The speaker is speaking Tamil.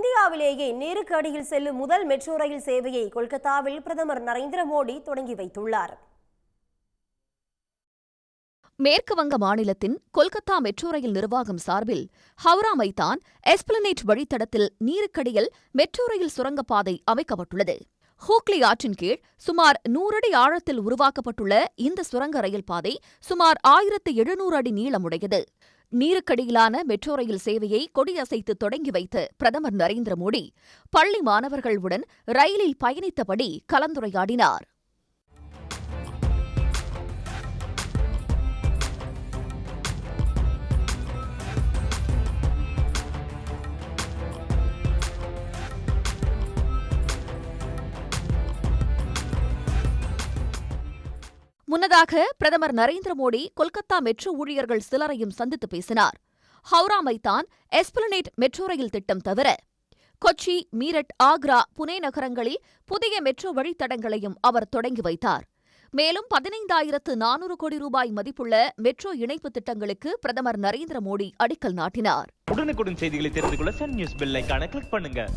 இந்தியாவிலேயே நேருக்கு அடியில் செல்லும் முதல் மெட்ரோ ரயில் சேவையை கொல்கத்தாவில் பிரதமர் நரேந்திர மோடி தொடங்கி வைத்துள்ளார். மேற்கு வங்க மாநிலத்தின் கொல்கத்தா மெட்ரோ ரயில் நிர்வாகம் சார்பில் ஹவுரா மைதான் எஸ்பிளனேட் வழித்தடத்தில் நீருக்கடியில் மெட்ரோ ரயில் சுரங்கப்பாதை அமைக்கப்பட்டுள்ளது. ஹூக்லி ஆற்றின் கீழ் சுமார் நூறடி ஆழத்தில் உருவாக்கப்பட்டுள்ள இந்த சுரங்க ரயில் பாதை சுமார் ஆயிரத்து எழுநூறு அடி நீளமுடையது. நீருக்கடியிலான மெட்ரோ ரயில் சேவையை கொடியசைத்து தொடங்கி வைத்த பிரதமர் நரேந்திர மோடி பள்ளி மாணவர்களுடன் ரயிலில் பயணித்தபடி கலந்துரையாடினார். முன்னதாக பிரதமர் நரேந்திர மோடி கொல்கத்தா மெட்ரோ ஊழியர்கள் சிலரையும் சந்தித்து பேசினார். ஹவுரா மைதான் எஸ்பிளனேட் மெட்ரோ ரயில் திட்டம் தவிர கொச்சி மீரட் ஆக்ரா புனே நகரங்களில் புதிய மெட்ரோ வழித்தடங்களையும் அவர் தொடங்கி வைத்தார். மேலும் பதினைந்தாயிரத்து நானூறு கோடி ரூபாய் மதிப்புள்ள மெட்ரோ இணைப்பு திட்டங்களுக்கு பிரதமர் நரேந்திர மோடி அடிக்கல் நாட்டினார். உடனுக்குடன் செய்திகளை தெரிந்து கொள்ள சன் நியூஸ் பெல் கிளிக் பண்ணுங்க.